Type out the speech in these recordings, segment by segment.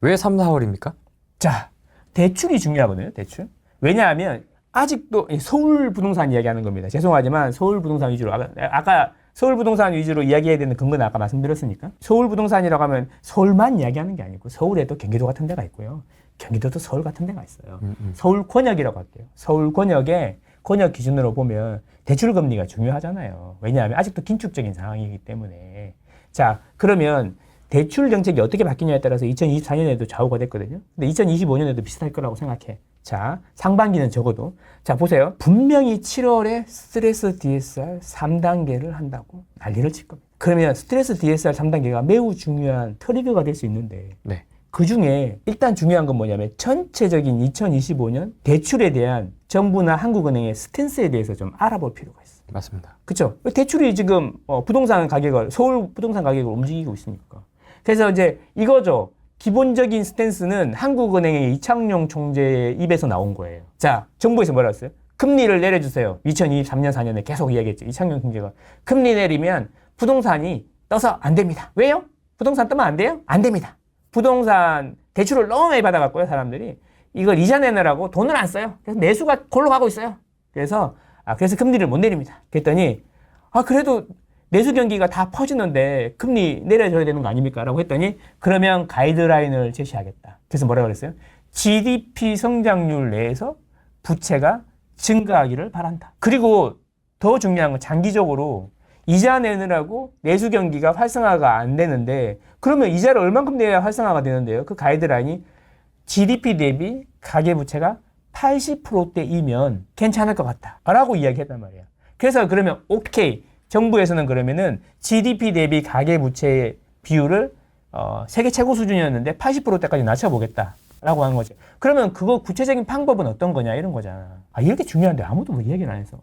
왜 3, 4월입니까? 자, 대출이 중요하거든요, 대출. 왜냐하면 아직도 이 서울 부동산 이야기하는 겁니다. 죄송하지만 서울 부동산 위주로 아까, 아까 서울 부동산 위주로 이야기해야 되는 근거는 아까 말씀드렸으니까 서울 부동산이라고 하면 서울만 이야기하는 게 아니고 서울에도 경기도 같은 데가 있고요. 경기도도 서울 같은 데가 있어요. 음, 음. 서울 권역이라고 할게요. 서울 권역에 권역 기준으로 보면 대출 금리가 중요하잖아요. 왜냐하면 아직도 긴축적인 상황이기 때문에. 자, 그러면 대출 정책이 어떻게 바뀌냐에 따라서 2024년에도 좌우가 됐거든요. 근데 2025년에도 비슷할 거라고 생각해. 자, 상반기는 적어도. 자, 보세요. 분명히 7월에 스트레스 DSR 3단계를 한다고 난리를 칠 겁니다. 그러면 스트레스 DSR 3단계가 매우 중요한 트리거가 될 수 있는데 네. 그 중에 일단 중요한 건 뭐냐면 전체적인 2025년 대출에 대한 정부나 한국은행의 스탠스에 대해서 좀 알아볼 필요가 있어요. 맞습니다. 그렇죠? 대출이 지금 어, 부동산 가격을 서울 부동산 가격을 움직이고 있으니까. 그래서 이제 이거죠. 기본적인 스탠스는 한국은행의 이창용 총재의 입에서 나온 거예요. 자, 정부에서 뭐라 했어요? 금리를 내려주세요. 2023년 4년에 계속 이야기했죠. 이창용 총재가 금리 내리면 부동산이 떠서 안 됩니다. 왜요? 부동산 뜨면 안 돼요? 안 됩니다. 부동산 대출을 너무 많이 받아갖고요, 사람들이. 이걸 이자 내느라고 돈을 안 써요. 그래서 내수가 골로 가고 있어요. 그래서, 아, 그래서 금리를 못 내립니다. 그랬더니, 아, 그래도 내수 경기가 다 퍼지는데 금리 내려줘야 되는 거 아닙니까? 라고 했더니, 그러면 가이드라인을 제시하겠다. 그래서 뭐라고 그랬어요? GDP 성장률 내에서 부채가 증가하기를 바란다. 그리고 더 중요한 건 장기적으로 이자 내느라고 내수 경기가 활성화가 안 되는데 그러면 이자를 얼만큼 내야 활성화가 되는데요? 그 가이드라인이 GDP 대비 가계 부채가 80%대이면 괜찮을 것 같다. 라고 이야기했단 말이야. 그래서 그러면 오케이. 정부에서는 그러면은 GDP 대비 가계 부채의 비율을 어, 세계 최고 수준이었는데 80%대까지 낮춰보겠다. 라고 하는 거지. 그러면 그거 구체적인 방법은 어떤 거냐 이런 거잖아. 아, 이렇게 중요한데 아무도 뭐 얘기를 안 해서.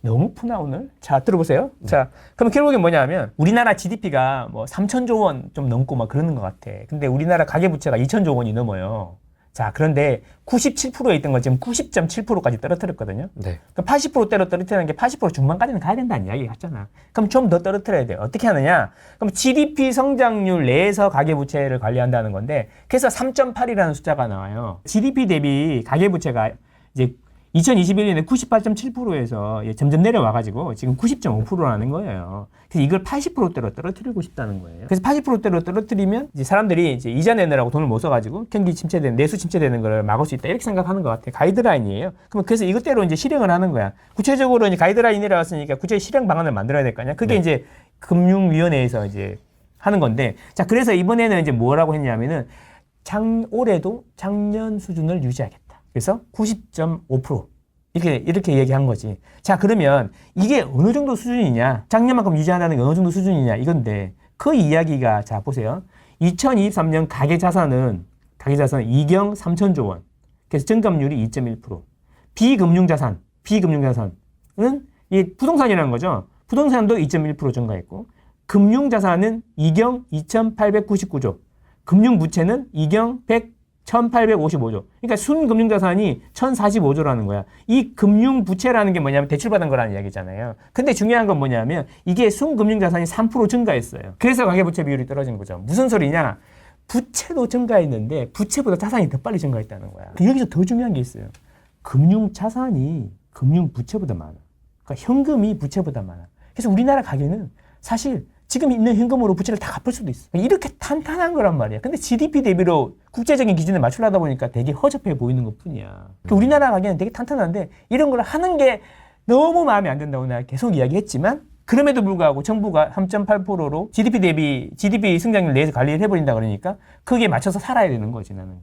너무 푸나 오늘? 자, 들어보세요. 자, 그럼 결국엔 뭐냐면 우리나라 GDP가 뭐 3천조 원 좀 넘고 막 그러는 것 같아. 근데 우리나라 가계부채가 2천조 원이 넘어요. 자, 그런데 97%에 있던 건 지금 90.7%까지 떨어뜨렸거든요. 네. 그럼 80%대로 떨어뜨리는 게 80% 중반까지는 가야 된다는 이야기 같잖아. 그럼 좀 더 떨어뜨려야 돼요. 어떻게 하느냐? 그럼 GDP 성장률 내에서 가계부채를 관리한다는 건데, 그래서 3.8이라는 숫자가 나와요. GDP 대비 가계부채가 이제 2021년에 98.7%에서 점점 내려와가지고 지금 90.5%라는 거예요. 그래서 이걸 80%대로 떨어뜨리고 싶다는 거예요. 그래서 80%대로 떨어뜨리면 이제 사람들이 이제 이자 내느라고 돈을 못 써가지고 경기 침체되는 내수 침체되는 걸 막을 수 있다 이렇게 생각하는 것 같아요. 가이드라인이에요. 그러면 그래서 이것대로 이제 실행을 하는 거야. 구체적으로 이제 가이드라인이 내려왔으니까 구체 실행 방안을 만들어야 될 거 아니야. 그게 네. 이제 금융위원회에서 이제 하는 건데 자 그래서 이번에는 이제 뭐라고 했냐면은 장 올해도 작년 수준을 유지하겠다. 그래서 90.5% 이렇게 이렇게 얘기한 거지. 자 그러면 이게 어느 정도 수준이냐? 작년만큼 유지한다는 게 어느 정도 수준이냐 이건데 그 이야기가 자 보세요. 2023년 가계 자산은 가계 자산은 2경 3천조 원. 그래서 증감률이 2.1%. 비금융 자산, 비금융 자산은 이 부동산이라는 거죠. 부동산도 2.1% 증가했고 금융 자산은 2경 2,899조, 금융 부채는 2경 100 1855조. 그러니까 순금융 자산이 1045조라는 거야. 이 금융 부채라는 게 뭐냐면 대출받은 거라는 이야기잖아요. 근데 중요한 건 뭐냐면 이게 순금융 자산이 3% 증가했어요. 그래서 가계 부채 비율이 떨어진 거죠. 무슨 소리냐? 부채도 증가했는데 부채보다 자산이 더 빨리 증가했다는 거야. 여기서 더 중요한 게 있어요. 금융 자산이 금융 부채보다 많아. 그러니까 현금이 부채보다 많아. 그래서 우리나라 가계는 사실 지금 있는 현금으로 부채를 다 갚을 수도 있어. 이렇게 탄탄한 거란 말이야. 근데 GDP 대비로 국제적인 기준에 맞추려다 보니까 되게 허접해 보이는 것 뿐이야. 그러니까 우리나라 가게는 되게 탄탄한데 이런 걸 하는 게 너무 마음에 안 든다고 내가 계속 이야기했지만 그럼에도 불구하고 정부가 3.8%로 GDP 대비 GDP 성장률 내에서 관리를 해버린다 그러니까 그게 맞춰서 살아야 되는 거지 나는.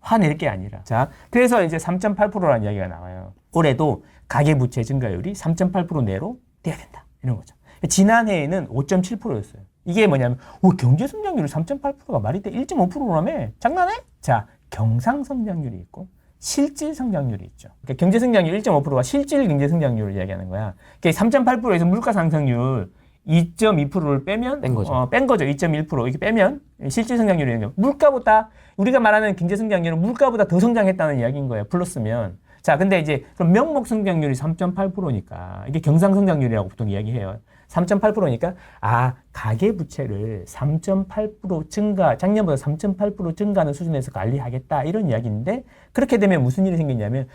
화낼 게 아니라. 자, 그래서 이제 3.8%라는 이야기가 나와요. 올해도 가계부채 증가율이 3.8% 내로 돼야 된다. 이런 거죠. 지난해에는 5.7%였어요. 이게 뭐냐면, 오, 경제 성장률이 3.8%가 말이 돼? 1.5%라며? 장난해? 자, 경상 성장률이 있고, 실질 성장률이 있죠. 그러니까 경제 성장률 1.5%가 실질 경제 성장률을 이야기하는 거야. 그러니까 3.8%에서 물가 상승률 2.2%를 빼면 뺀 거죠. 어, 뺀 거죠. 2.1% 이렇게 빼면 실질 성장률이 있는 거. 물가보다 우리가 말하는 경제 성장률은 물가보다 더 성장했다는 이야기인 거예요. 플러스면. 자, 근데 이제 그럼 명목 성장률이 3.8%니까 이게 경상 성장률이라고 보통 이야기해요. 3.8%니까 아 가계 부채를 3.8% 증가 작년보다 3.8% 증가하는 수준에서 관리하겠다 이런 이야기인데 그렇게 되면 무슨 일이 생기냐면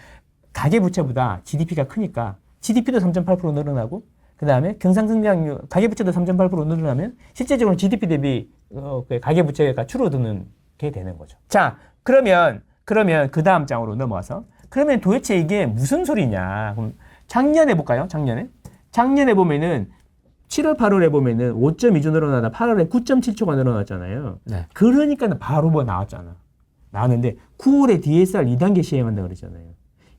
가계 부채보다 GDP가 크니까 GDP도 3.8% 늘어나고 그 다음에 경상성장률 가계 부채도 3.8% 늘어나면 실제적으로 GDP 대비 어, 그 가계 부채가 줄어드는 게 되는 거죠. 자 그러면 그러면 그 다음 장으로 넘어와서 그러면 도대체 이게 무슨 소리냐? 그럼 작년에 볼까요? 작년에 작년에 보면은 7월 8월에 보면은 5.2조 늘어나다 8월에 9.7조가 늘어났잖아요. 네. 그러니까 바로 뭐 나왔잖아. 나왔는데 9월에 DSR 2단계 시행한다 그러잖아요.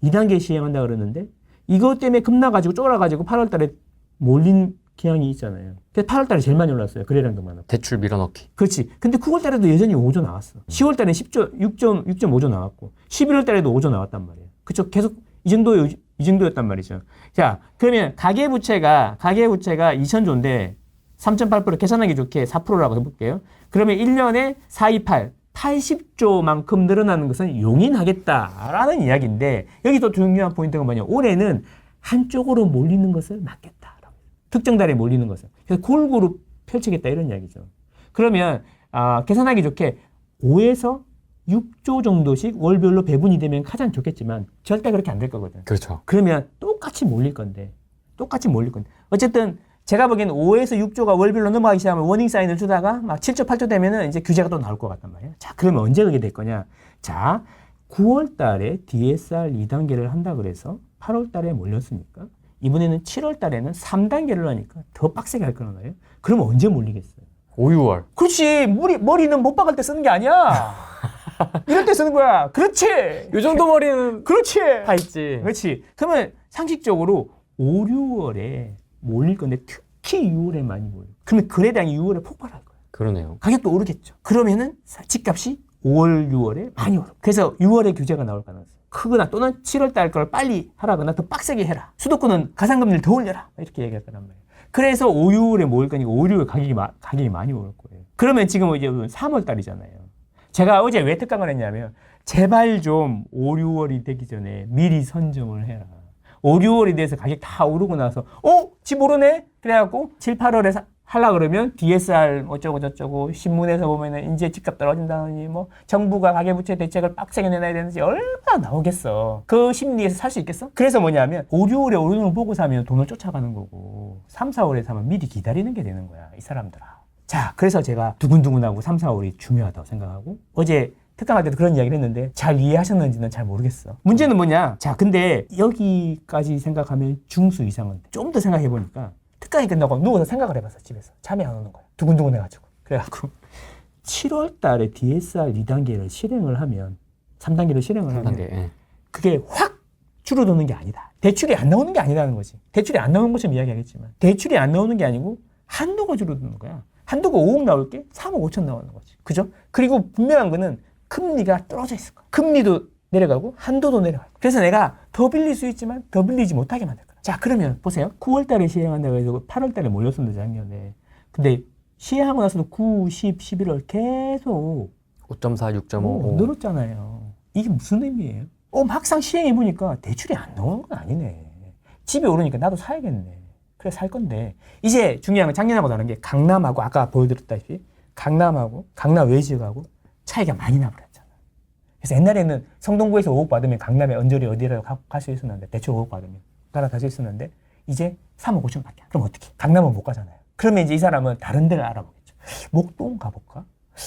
2단계 시행한다 그러는데 이것 때문에 급나가지고 쫄아가지고 8월 달에 몰린 기한이 있잖아요. 그래서 8월 달에 제일 많이 올랐어요. 거래량도 많았고. 대출 밀어넣기. 그렇지. 근데 9월 달에도 여전히 5조 나왔어. 10월 달에 10조, 6점, 6.5조 나왔고, 11월 달에도 5조 나왔단 말이에요. 그쵸? 계속 이 정도, 이 정도였단 말이죠. 자, 그러면 가계부채가, 가계부채가 2,000조인데 3.8% 계산하기 좋게 4%라고 해볼게요. 그러면 1년에 428, 80조만큼 늘어나는 것은 용인하겠다라는 이야기인데 여기 또 중요한 포인트가 뭐냐. 올해는 한쪽으로 몰리는 것을 막겠다라고. 특정 달에 몰리는 것을. 그래서 골고루 펼치겠다 이런 이야기죠. 그러면 아, 계산하기 좋게 5에서 6조 정도씩 월별로 배분이 되면 가장 좋겠지만 절대 그렇게 안 될 거거든. 그렇죠. 그러면 똑같이 몰릴 건데 똑같이 몰릴 건데 어쨌든 제가 보기엔 5에서 6조가 월별로 넘어가기 시작하면 워닝 사인을 주다가 막 7조, 8조 되면은 이제 규제가 또 나올 것 같단 말이에요. 자, 그러면 언제 그게 될 거냐? 자, 9월 달에 DSR 2단계를 한다 그래서 8월 달에 몰렸으니까 이번에는 7월 달에는 3단계를 하니까 더 빡세게 할 거란 말이에요. 그러면 언제 몰리겠어요? 5, 6월. 그렇지. 머리, 머리는 못 박을 때 쓰는 게 아니야. 이럴 때 쓰는 거야. 그렇지. 요 정도 머리는 그렇지. 다 있지. 그렇지. 그러면 상식적으로 5, 6월에 몰릴 건데 특히 6월에 많이 몰려. 그러면 거래량이 6월에 폭발할 거야. 그러네요. 가격도 오르겠죠. 그러면은 사- 집값이 5월, 6월에 많이 오르고. 그래서 6월에 규제가 나올 가능성이 크거나 또는 7월 달 걸 빨리 하라거나 더 빡세게 해라. 수도권은 가상금리를 더 올려라. 이렇게 얘기할 거란 말이에요. 그래서 5, 6월에 모일 거니까 5, 6월 가격이, 마- 가격이 많이 오를 거예요. 그러면 지금 이제 3월 달이잖아요. 제가 어제 왜 특강을 했냐면 제발 좀 5, 6월이 되기 전에 미리 선점을 해라. 5, 6월이 돼서 가격 다 오르고 나서 어? 집 오르네? 그래갖고 7, 8월에 사, 하려 그러면 DSR 어쩌고 저쩌고 신문에서 보면은 이제 집값 떨어진다느니 뭐 정부가 가계부채 대책을 빡세게 내놔야 되는지 얼마나 나오겠어. 그 심리에서 살 수 있겠어? 그래서 뭐냐면 5, 6월에 오르는 걸 보고 사면 돈을 쫓아가는 거고 3, 4월에 사면 미리 기다리는 게 되는 거야. 이 사람들아. 자, 그래서 제가 두근두근하고 3, 4월이 중요하다고 생각하고 어제 특강할 때도 그런 이야기를 했는데 잘 이해하셨는지는 잘 모르겠어. 문제는 뭐냐? 자, 근데 여기까지 생각하면 중수 이상은 좀 더 생각해 보니까 특강이 끝나고 누워서 생각을 해봤어 집에서 잠이 안 오는 거야. 두근두근 해가지고 그래갖고 7월 달에 DSR 2단계를 실행을 하면 3단계를 실행을 하면 3단계. 예. 그게 확 줄어드는 게 아니다. 대출이 안 나오는 게 아니라는 거지. 대출이 안 나오는 것처럼 이야기하겠지만 대출이 안 나오는 게 아니고 한도가 줄어드는 거야. 한도가 5억 나올 게 3억 5천 나오는 거지. 그죠? 그리고 분명한 거는 금리가 떨어져 있을 거야. 금리도 내려가고 한도도 내려가고. 그래서 내가 더 빌릴 수 있지만 더 빌리지 못하게 만들 거야. 자, 그러면 보세요. 9월 달에 시행한다고 해서 8월 달에 몰렸었는데 작년에. 근데 시행하고 나서도 9, 10, 11월 계속 5.4, 6.5. 어, 늘었잖아요. 이게 무슨 의미예요? 어, 막상 시행해 보니까 대출이 안 나오는 건 아니네. 집이 오르니까 나도 사야겠네. 그래 살 건데 이제 중요한 건 작년하고 다른 게 강남하고 아까 보여드렸다시피 강남하고 강남 외지역하고 차이가 많이 나버렸잖아. 그래서 옛날에는 성동구에서 5억 받으면 강남에 언저리 어디라도 갈수 있었는데 대출 5억 받으면 따라갈 수 있었는데 이제 3억 5천밖에 안. 그럼 어떻게? 강남은 못 가잖아요. 그러면 이제 이 사람은 다른 데를 알아보겠죠. 목동 가볼까?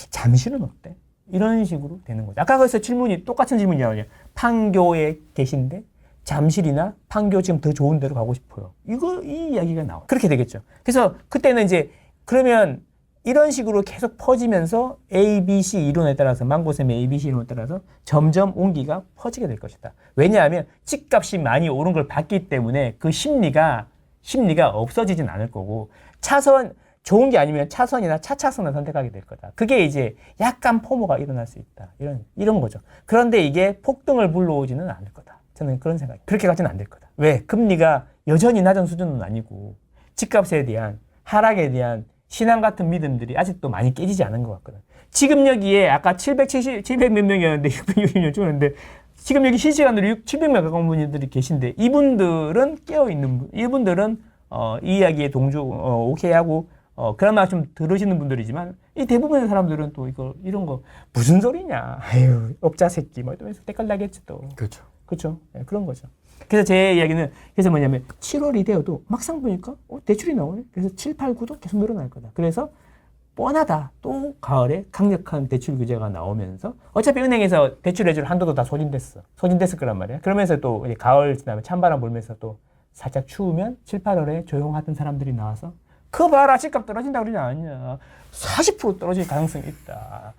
잠실은 어때? 이런 식으로 되는 거죠. 아까 그래서 질문이 똑같은 질문이 나오냐. 판교에 계신데 잠실이나 판교 지금 더 좋은 데로 가고 싶어요. 이거 이 이야기가 나와. 그렇게 되겠죠. 그래서 그때는 이제 그러면 이런 식으로 계속 퍼지면서 A, B, C 이론에 따라서 망고쌤의 A, B, C 이론에 따라서 점점 온기가 퍼지게 될 것이다. 왜냐하면 집값이 많이 오른 걸 봤기 때문에 그 심리가 심리가 없어지진 않을 거고 차선 좋은 게 아니면 차선이나 차차선을 선택하게 될 거다. 그게 이제 약간 포모가 일어날 수 있다. 이런 이런 거죠. 그런데 이게 폭등을 불러오지는 않을 거다. 저는 그런 생각이. 그렇게 가지는 안 될 거다. 왜? 금리가 여전히 낮은 수준은 아니고 집값에 대한 하락에 대한 신앙 같은 믿음들이 아직도 많이 깨지지 않은 것 같거든. 지금 여기에 아까 770, 700 몇 명이었는데 660명 줄었는데 지금 여기 실시간으로 6, 700명 가까운 분들이 계신데 이분들은 깨어 있는 분, 이분들은 어, 이 이야기에 동조 어, 오케이 하고 어, 그나마 좀 들으시는 분들이지만 이 대부분의 사람들은 또 이거 이런 거 무슨 소리냐 아유 업자 새끼 뭐 이러면서 댓글 나겠지 또 그렇죠. 그렇죠 예, 그런 거죠. 그래서 제 이야기는 그래서 뭐냐면 7월이 되어도 막상 보니까 어, 대출이 나오네? 그래서 7, 8, 9도 계속 늘어날 거다. 그래서 뻔하다. 또 가을에 강력한 대출 규제가 나오면서 어차피 은행에서 대출해줄 한도도 다 소진됐어. 소진됐을 거란 말이야. 그러면서 또 가을 지나면 찬바람 불면서 또 살짝 추우면 7, 8월에 조용하던 사람들이 나와서 그 봐라 집값 떨어진다 그러지 않냐. 40% 떨어질 가능성이 있다.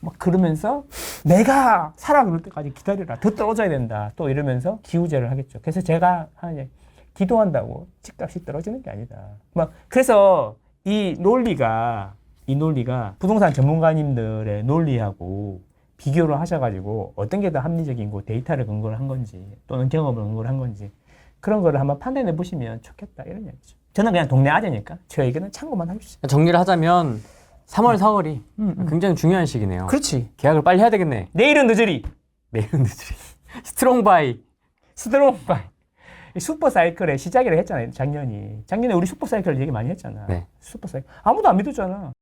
막 그러면서 내가 살아 그럴 때까지 기다려라. 더 떨어져야 된다. 또 이러면서 기우제를 하겠죠. 그래서 제가 하는 기도한다고 집값이 떨어지는 게 아니다. 막 그래서 이 논리가 이 논리가 부동산 전문가님들의 논리하고 비교를 하셔가지고 어떤 게 더 합리적인 고 데이터를 근거로 한 건지 또는 경험을 근거로 한 건지 그런 거를 한번 판단해 보시면 좋겠다. 이런 얘기죠. 저는 그냥 동네 아재니까 저에게는 참고만 하십시오. 정리를 하자면 3월, 4월이 음, 음. 굉장히 중요한 시기네요. 그렇지. 계약을 빨리 해야 되겠네. 내일은 늦으리. 내일은 늦으리. 스트롱 바이. 스트롱 바이. 이 슈퍼 사이클의 시작이라 했잖아요. 작년이. 작년에 우리 슈퍼 사이클 얘기 많이 했잖아. 네. 슈퍼 사이클. 아무도 안 믿었잖아.